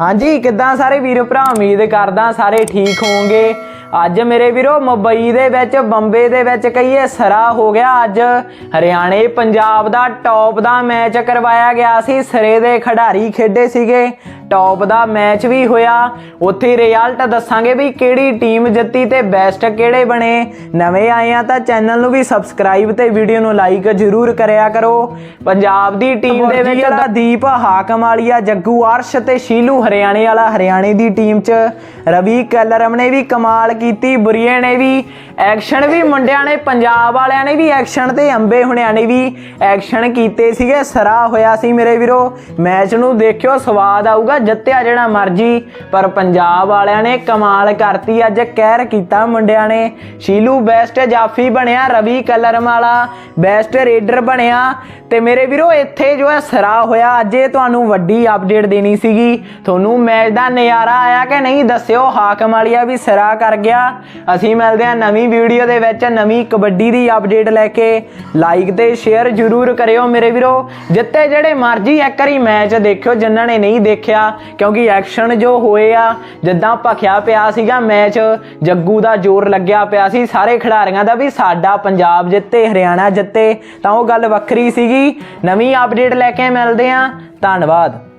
ਹਾਂਜੀ, ਕਿੱਦਾਂ ਸਾਰੇ ਵੀਰੋ ਭਰਾ? ਉਮੀਦ ਕਰਦਾ ਸਾਰੇ ਠੀਕ ਹੋਵੋਗੇ। ਅੱਜ ਮੇਰੇ ਵੀਰੋ, ਮੁੰਬਈ ਦੇ ਵਿੱਚ, ਬੰਬੇ ਦੇ ਵਿੱਚ ਕਹੀਏ, ਸਰਾ ਹੋ ਗਿਆ ਅੱਜ। ਹਰਿਆਣੇ, ਪੰਜਾਬ ਦਾ ਟੌਪ ਦਾ ਮੈਚ ਕਰਵਾਇਆ ਗਿਆ ਸੀ। ਸਰੇ ਦੇ ਖਿਡਾਰੀ ਖੇਡੇ ਸੀਗੇ। ਟੌਪ ਦਾ ਮੈਚ ਵੀ ਹੋਇਆ। ਉੱਥੇ ਰਿਜ਼ਲਟ ਦੱਸਾਂਗੇ ਵੀ ਕਿਹੜੀ ਟੀਮ ਜਿੱਤੀ ਤੇ ਬੈਸਟ ਕਿਹੜੇ ਬਣੇ। ਨਵੇਂ ਆਏ ਆ ਤਾਂ ਚੈਨਲ ਨੂੰ ਵੀ ਸਬਸਕ੍ਰਾਈਬ ਤੇ ਵੀਡੀਓ ਨੂੰ ਲਾਈਕ ਜ਼ਰੂਰ ਕਰਿਆ ਕਰੋ। ਪੰਜਾਬ ਦੀ ਟੀਮ ਦੇ ਵਿੱਚ ਦਾ ਦੀਪ ਹਾਕਮ ਵਾਲੀਆ ਜੱਗੂ ਅਰਸ਼ ਤੇ ਸ਼ੀਲੂ ਹਰਿਆਣੇ ਵਾਲਾ ਹਰਿਆਣੇ ਦੀ ਟੀਮ 'ਚ। ਰਵੀ ਕਲਰਮ ਨੇ ਵੀ ਕਮਾਲ ਕੀਤੀ ਬੁਰੀਏ ਨੇ ਵੀ। ਐਕਸ਼ਨ ਵੀ ਮੁੰਡਿਆਂ ਨੇ ਪੰਜਾਬ ਵਾਲਿਆਂ ਨੇ ਵੀ ਐਕਸ਼ਨ ਤੇ ਅੰਬੇ ਹੁਣਿਆਂ ਨੇ ਵੀ ਐਕਸ਼ਨ ਕੀਤੇ ਸੀਗੇ। ਸਰਾ ਹੋਇਆ ਸੀ ਮੇਰੇ ਵੀਰੋ। ਮੈਚ ਨੂੰ ਦੇਖਿਓ ਸਵਾਦ ਆਊਗਾ। ਜਿੱਤਿਆ ਜਿਹੜਾ ਮਰਜ਼ੀ, ਪਰ ਪੰਜਾਬ ਵਾਲਿਆਂ ਨੇ ਕਮਾਲ ਕਰਤੀ, ਅੱਜ ਕਹਿਰ ਕੀਤਾ ਮੁੰਡਿਆਂ ਨੇ। ਸ਼ੀਲੂ ਬੈਸਟ ਜਾਫੀ ਬਣਿਆ, ਰਵੀ ਕਲਰਮ ਵਾਲਾ ਬੈਸਟ ਰੇਡਰ ਬਣਿਆ। ਤੇ ਮੇਰੇ ਵੀਰੋ, ਇੱਥੇ ਜੋ ਹੈ ਸਰਾ ਹੋਇਆ। ਅੱਜ ਇਹ ਤੁਹਾਨੂੰ ਵੱਡੀ ਅਪਡੇਟ ਦੇਣੀ ਸੀਗੀ। ਤੁਹਾਨੂੰ ਮੈਚ ਦਾ ਨਜ਼ਾਰਾ ਆਇਆ ਕਿ ਨਹੀਂ, ਦੱਸਿਓ। ਹਾਕਮ ਵਾਲੀਆ ਵੀ ਸਰਾ ਕਰ ਗਿਆ। ਅਸੀਂ ਮਿਲਦੇ ਹਾਂ ਨਵੀਂ ਵੀਡੀਓ ਦੇ ਵਿੱਚ, ਨਵੀਂ ਕਬੱਡੀ ਦੀ ਅਪਡੇਟ ਲੈ ਕੇ। ਲਾਈਕ ਤੇ ਸ਼ੇਅਰ ਜ਼ਰੂਰ ਕਰਿਓ ਮੇਰੇ ਵੀਰੋ। ਜਿੱਤੇ ਜਿਹੜੇ ਮਰਜ਼ੀ ਇੱਕ ਵਾਰੀ ਮੈਚ ਦੇਖਿਓ, ਜਿਨ੍ਹਾਂ ਨੇ ਨਹੀਂ ਦੇਖਿਆ ਕਿਉਂਕਿ ਐਕਸ਼ਨ ਜੋ ਹੋਏ ਆ, ਜਿੱਦਾਂ ਭਖਿਆ ਪਿਆ ਸੀਗਾ ਮੈਚ ਜੱਗੂ ਦਾ ਜ਼ੋਰ ਲੱਗਿਆ ਪਿਆ ਸੀ, ਸਾਰੇ ਖਿਡਾਰੀਆਂ ਦਾ ਵੀ ਸਾਡਾ ਪੰਜਾਬ ਜਿੱਤੇ, ਹਰਿਆਣਾ ਜਿੱਤੇ, ਤਾਂ ਉਹ ਗੱਲ ਵੱਖਰੀ ਸੀਗੀ। ਨਵੀਂ ਅਪਡੇਟ ਲੈ ਕੇ ਮਿਲਦੇ ਆਂ ਧੰਨਵਾਦ।